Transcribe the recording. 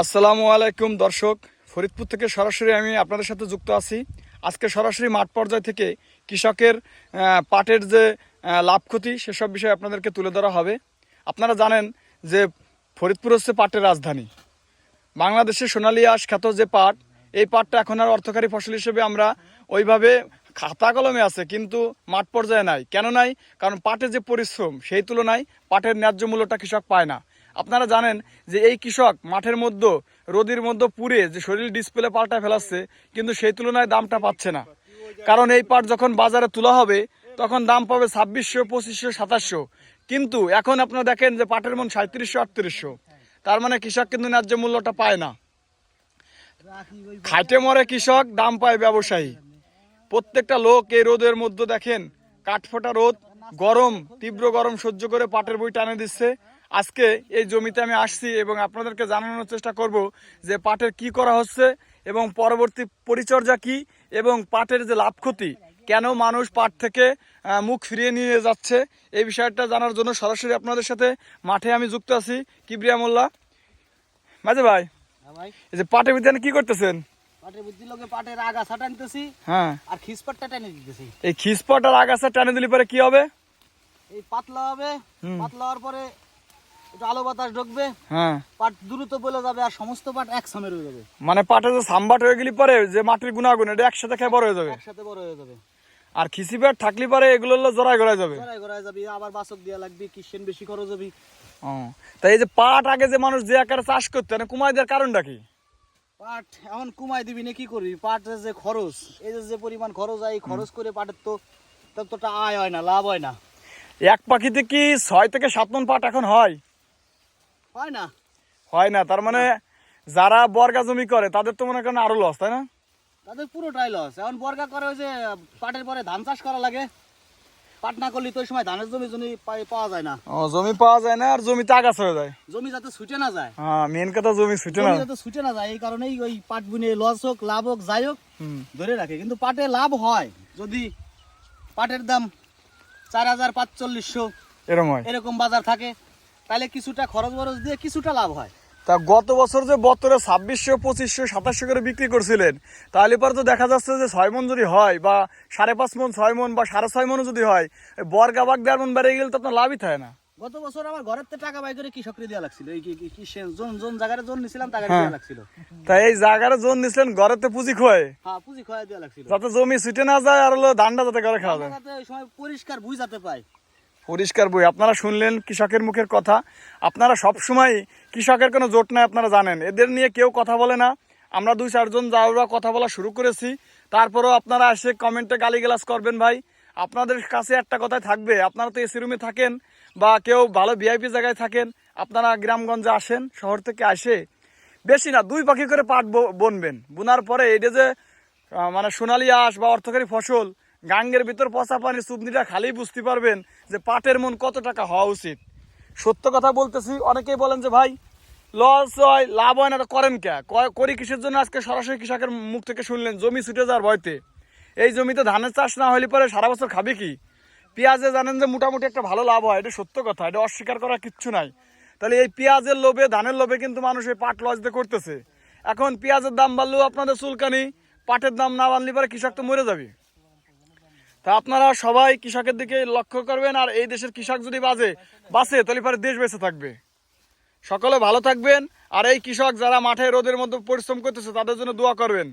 আসসালামু আলাইকুম, দর্শক। ফরিদপুর থেকে সরাসরি আমি আপনাদের সাথে যুক্ত আছি। আজকে সরাসরি মাঠ পর্যায় থেকে কৃষকের পাটের যে লাভ ক্ষতি, সেসব বিষয়ে আপনাদেরকে তুলে ধরা হবে। আপনারা জানেন যে ফরিদপুর হচ্ছে পাটের রাজধানী। বাংলাদেশের সোনালী আঁশ খ্যাত যে পাট, এই পাটটা এখন আর অর্থকারী ফসল হিসেবে আমরা ওইভাবে খাতা কলমে আছে, কিন্তু মাঠ পর্যায়ে নাই। কেন নাই? কারণ পাটের যে পরিশ্রম, সেই তুলনায় পাটের ন্যায্য মূল্যটা কৃষক পায় না। আপনারা জানেন যে এই কৃষক মাঠের মধ্যে, রোদির মধ্যে পুড়ে যে শরীর ডিসপ্লে পাল্টায় ফেলাচ্ছে, কিন্তু সেই তুলনায় দামটা পাচ্ছে না। কারণ এই পাট যখন বাজারে তোলা হবে, তখন দাম পাবে ছাব্বিশশো, পঁচিশশো, সাতাশশো। কিন্তু এখন আপনারা দেখেন যে পাটের মন সাঁত্রিশশো, আটত্রিশশো। তার মানে কৃষক কিন্তু ন্যায্য মূল্যটা পায় না। খাইটে মরে কৃষক, দাম পায় ব্যবসায়ী। প্রত্যেকটা লোক এই রোদের মধ্যে দেখেন, কাঠফোটা রোদ, গরম, তীব্র গরম সহ্য করে পাটের বই টানে দিচ্ছে। আজকে এই জমিতে আমি আসছি এবং আপনাদেরকে জানানোর চেষ্টা করব যে পাটের কি করা হচ্ছে এবং পরবর্তী পরিচর্যা কি এবং পাটের যে লাভ ক্ষতি কেন মানুষ পাট থেকে মুখ ফিরিয়ে নিয়ে যাচ্ছে এই বিষয়টা জানার জন্য সরাসরি আপনাদের সাথে মাঠে আমি যুক্ত আছি কিবরিয়া মোল্লা। মাঝে ভাই হ্যাঁ এই যে পাটের বিদ্যানে কি করতেছেন? পাটের বুদ্ধি লোকে পাটের আগাছা টানতেছি হ্যাঁ। আর খিসপাটটা টেনে দিতেছি। এই খিসপট আর আগাছা টানে দিলে পরে কি হবে? এই পাতলা হবে পাতলা হওয়ার পরে একটু আলো বাতাস ঢুকবে হ্যাঁ। পাট দ্রুত বলে যাবে আর সমস্ত পাট এক রয়ে যাবে। মানে পাটে যে সাম্বাট হয়ে গেলি পরে যে মাটির গুণাগুণ এটা একসাথে খেয়ে বড় হয়ে যাবে। একসাথে বড় হয়ে যাবে। আর খিসিপাট থাকলে পরে এগুলো জড়াই গড়াই যাবে। গড়াই গড়াই যাবি আবার বাসক দেওয়া লাগবে কিসেন বেশি খরচ হবে? ও তাই এই যে পাট আগে যে মানুষ যে আকারে চাষ করতে মানে কুমাই দেওয়ার কারণটা কি? পাট এখন কমাই দিবি না কি করবি? পাটের যে খরচ এই যে পরিমাণ খরচ হয় এই খরচ করে পাটের তো ততটা আয় হয় না লাভ হয় না। এক পাখিতে কি ছয় থেকে সাত মন পাট এখন হয়? হয় না। হয় না তার মানে যারা বর্গা জমি করে তাদের তো মনে করেন আরও লস তাই না? তাদের পুরোটাই লস এখন বর্গা করে ওই যে পাটের পরে ধান চাষ করা লাগে। পাট না করলে তো ওই সময় ধানের জমি জমি পাওয়া যায় না। ও জমি পাওয়া যায় না আর আগাছ হয়ে যায়। জমি যাতে ছুটে না যায়। হ্যাঁ মেন কথা জমি ছুটে না। যাতে ছুটে না যায় এই কারণেই ওই পাট বুনে লস হোক লাভ হোক যাই হোক ধরে রাখে। কিন্তু পাটে লাভ হয়। যদি পাটের দাম চার হাজার পাঁচচল্লিশশো এরকম এরকম বাজার থাকে তাহলে কিছুটা খরচ বরচ দিয়ে কিছুটা লাভ হয়। তা গত বছর যে বছরে ছাব্বিশশো পঁচিশশো সাতাশশো করে বিক্রি করছিলেন তাহলে পরে তো দেখা যাচ্ছে যে ছয় মন যদি হয় বা সাড়ে পাঁচ মন ছয় মন বা সাড়ে ছয় মনও যদি হয় বর্গা বাগ দেড় মন বেড়ে গেলে তো আপনার লাভই থাকে না। গত বছর আমার ঘরের থেকে টাকা বাই করে কৃষকরে দেওয়া লাগছিল। এই কি- কি- যোন যোন জায়গায় যোন নিছিলাম টাকা হ্যাঁ। দেওয়া লাগছিল। তাই এই জায়গার জোন দিচ্ছিলেন ঘরেতে পুঁজি খোয়ে। হ্যাঁ পুঁজি খোয়া দেওয়া লাগছিল। যাতে জমি ছুটে না যায় আর হলো ধানটা যাতে ঘরে খাওয়া যায়। ওই সময় পরিষ্কার বুঝ যাতে পায়। পরিষ্কার বই। আপনারা শুনলেন কৃষকের মুখের কথা। আপনারা সব সময় কৃষকের কোনো জোট নাই, আপনারা জানেন। এদের নিয়ে কেউ কথা বলে না। আমরা দুই চারজন যাওয়া কথা বলা শুরু করেছি। তারপরেও আপনারা এসে কমেন্টে গালিগালাজ করবেন ভাই। আপনাদের কাছে একটা কথাই থাকবে। আপনারা তো এসি রুমে থাকেন বা কেউ ভালো ভিআইপি জায়গায় থাকেন, আপনারা গ্রামগঞ্জে আসেন, শহর থেকে আসে। বেশি না, দুই পাখি করে পাট বনবেন। বোনার পরে এটা যে মানে সোনালি আঁশ বা অর্থকারী ফসল, গাঙ্গের ভিতর পচা পানি চুবনিটা খালি বুঝতে পারবেন। যে পাটের মন কত টাকা হওয়া উচিত। সত্য কথা বলতেছি, অনেকেই বলেন যে ভাই, লস হয়, লাভ হয় না, তো করেন কে? করি কিসের জন্য? আজকে সরাসরি কৃষকের মুখ থেকে শুনলেন, জমি ছুটে যাওয়ার ভয়তে। এই জমিতে ধানের চাষ না হলে পরে সারা বছর খাবে কি? পেঁয়াজে জানেন যে মোটামুটি একটা ভালো লাভ হয়, এটা সত্য কথা, এটা অস্বীকার করার কিচ্ছু নাই। তাহলে এই পেঁয়াজের লোভে, ধানের লোভে কিন্তু মানুষ এই পাট লস দিয়ে করতেছে। এখন পেঁয়াজের দাম বাড়লেও আপনাদের চুলকানি, পাটের দাম না বাড়লে পরে কৃষক তো মরে যাবে। তা আপনারা সবাই কৃষকের দিকে লক্ষ্য করবেন, আর এই দেশের কৃষক যদি বাজে, বাঁচে, তাহলে পরে দেশ বেঁচে থাকবে। সকলে ভালো থাকবেন, আর এই কৃষক যারা মাঠে রোদের মধ্যে পরিশ্রম করতেছে, তাদের জন্য দোয়া করবেন।